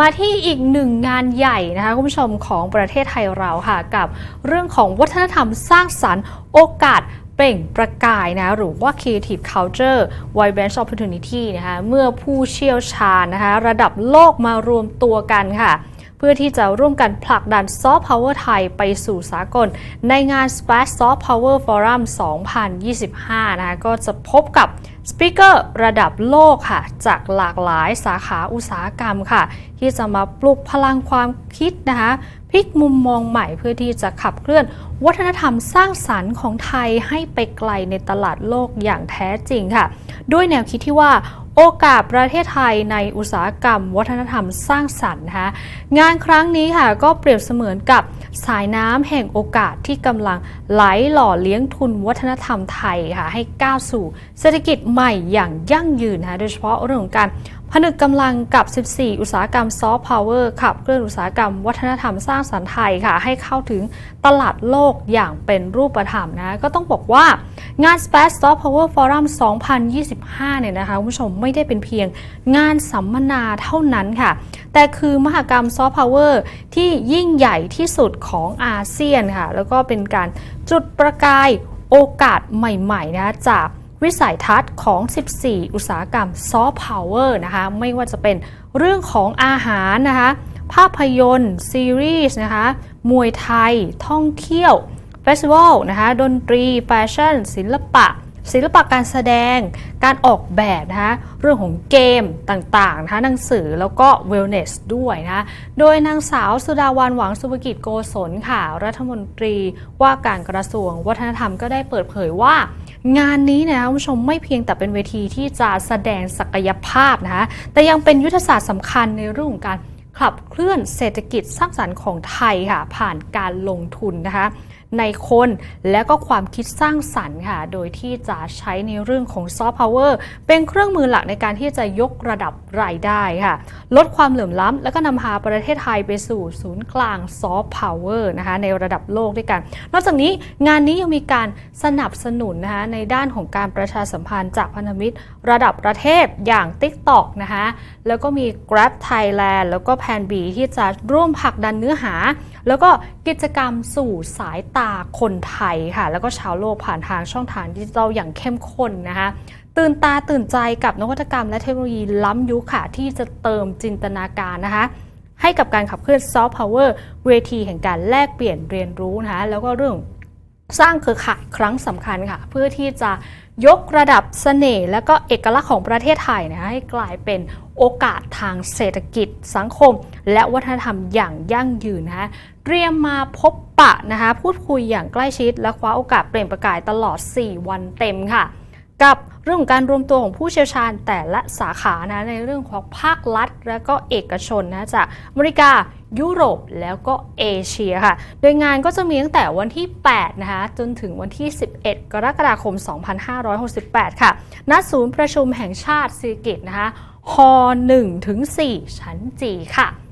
มาที่อีกหนึ่งงานใหญ่นะคะคุณผู้ชมของประเทศไทยเราค่ะ กับเรื่องของวัฒนธรรมสร้างสรรค์โอกาสเปล่งประกายนะหรือว่า Creative Culture w i b r a n c e Opportunity นะคะเมื่อผู้เชี่ยวชาญนะคะระดับโลกมารวมตัวกันค่ะ พื่อที่จะร่วมกันผลักดันซอฟต์พาวเวอร์ไทยไปสู่สากล ในงาน Splash Soft Power Forum 2025 นะคะก็จะพบกับสปิเกอร์ระดับโลกค่ะ จากหลากหลายสาขาอุตสาหกรรมค่ะ ที่จะมาปลุกพลังความคิดนะคะพลิกมุมมองใหม่เพื่อที่จะขับเคลื่อน วัฒนธรรมสร้างสรรค์ของไทยให้ไปไกลในตลาดโลกอย่างแท้จริงค่ะ ด้วยแนวคิดที่ว่า โอกาสประเทศไทยในอุตสาหกรรม วัฒนธรรมสร้างสรรค์นะคะงานครั้งนี้ค่ะก็เปรียบเสมือนกับสายน้ำแห่งโอกาสที่กำลังไหลหล่อเลี้ยงทุนวัฒนธรรมไทยค่ะให้ก้าวสู่เศรษฐกิจใหม่อย่างยั่งยืนนะคะโดยเฉพาะเรื่องของการ ผนึกกำลังกับ 14 อุตสาหกรรมซอฟต์พาวเวอร์ขับเคลื่อนอุตสาหกรรมวัฒนธรรมสร้างสรรค์ไทยค่ะ ให้เข้าถึงตลาดโลกอย่างเป็นรูปธรรมนะ ก็ต้องบอกว่างาน Space Soft Power Forum 2025 เนี่ยนะคะคุณผู้ชมไม่ได้เป็นเพียงงานสัมมนาเท่านั้นค่ะ แต่คือมหกรรมซอฟต์พาวเวอร์ที่ยิ่งใหญ่ที่สุดของอาเซียนค่ะ แล้วก็เป็นการจุดประกายโอกาสใหม่ๆนะจาก วิสัยทัศน์ของ 14 อุตสาหกรรมซอฟต์พาวเวอร์นะคะ ไม่ว่าจะเป็นเรื่องของอาหารนะคะ ภาพยนตร์ ซีรีส์นะคะ มวยไทย ท่องเที่ยว เฟสติวัลนะคะ ดนตรี แฟชั่น ศิลปะ ศิลปะการแสดง การออกแบบนะคะ เรื่องของเกมต่างๆนะคะ หนังสือแล้วก็ wellness ด้วยนะคะโดยนางสาวสุดาวันหวังสุภกิจโกศลค่ะ รัฐมนตรีว่าการกระทรวงวัฒนธรรมก็ได้เปิดเผยว่า งานนี้นะคุณผู้ชมไม่เพียงแต่เป็นเวทีที่จะแสดงศักยภาพนะคะแต่ยังเป็นยุทธศาสตร์สำคัญในเรื่องของการขับเคลื่อนเศรษฐกิจสร้างสรรค์ของไทยค่ะ ผ่านการลงทุนนะคะในคนและก็ความคิดสร้างสรรค์ค่ะ โดยที่จะใช้ในเรื่องของซอฟต์พาวเวอร์เป็นเครื่องมือหลักในการที่จะยกระดับรายได้ค่ะ ลดความเหลื่อมล้ำแล้วก็นำพาประเทศไทยไปสู่ศูนย์กลางซอฟต์พาวเวอร์นะคะในระดับโลกด้วยกัน นอกจากนี้งานนี้ยังมีการสนับสนุนนะคะในด้านของการประชาสัมพันธ์จากพันธมิตรระดับประเทศอย่าง TikTok นะคะแล้วก็มี Grab Thailand แล้วก็ Pan B ที่จะร่วมผลักดันเนื้อหา แล้วก็กิจกรรมสู่สายตาคนไทยค่ะ แล้วก็ชาวโลกผ่านทางช่องทางดิจิทัลอย่างเข้มข้นนะคะตื่นตาตื่นใจกับนวัตกรรมและเทคโนโลยีล้ำยุคค่ะ ที่จะเติมจินตนาการนะคะให้กับการขับเคลื่อนซอฟต์พาวเวอร์เวทีแห่งการแลกเปลี่ยนเรียนรู้นะคะแล้วก็เรื่องสร้างเครือข่ายครั้งสำคัญค่ะ เพื่อที่จะ ยกระดับเสน่ห์และก็เอกลักษณ์ของประเทศไทยนะให้กลายเป็นโอกาสทางเศรษฐกิจสังคม และวัฒนธรรมอย่างยั่งยืนนะคะเตรียมมาพบปะนะคะพูดคุยอย่างใกล้ชิด และคว้าโอกาสเปล่งประกายตลอด 4 วันเต็มค่ะ กับเรื่องของการรวมตัวของผู้เชี่ยวชาญแต่ละสาขานะในเรื่องของภาครัฐ และก็เอกชนนะจากอเมริกา ยุโรปแล้วก็เอเชียค่ะ โดยงานก็จะมีตั้งแต่วันที่ 8 นะคะ จนถึงวันที่ 11 กรกฎาคม 2568 ค่ะ ณ ศูนย์ประชุมแห่งชาติสิริกิตนะคะฮ1ถึง4ชั้นจีค่ะ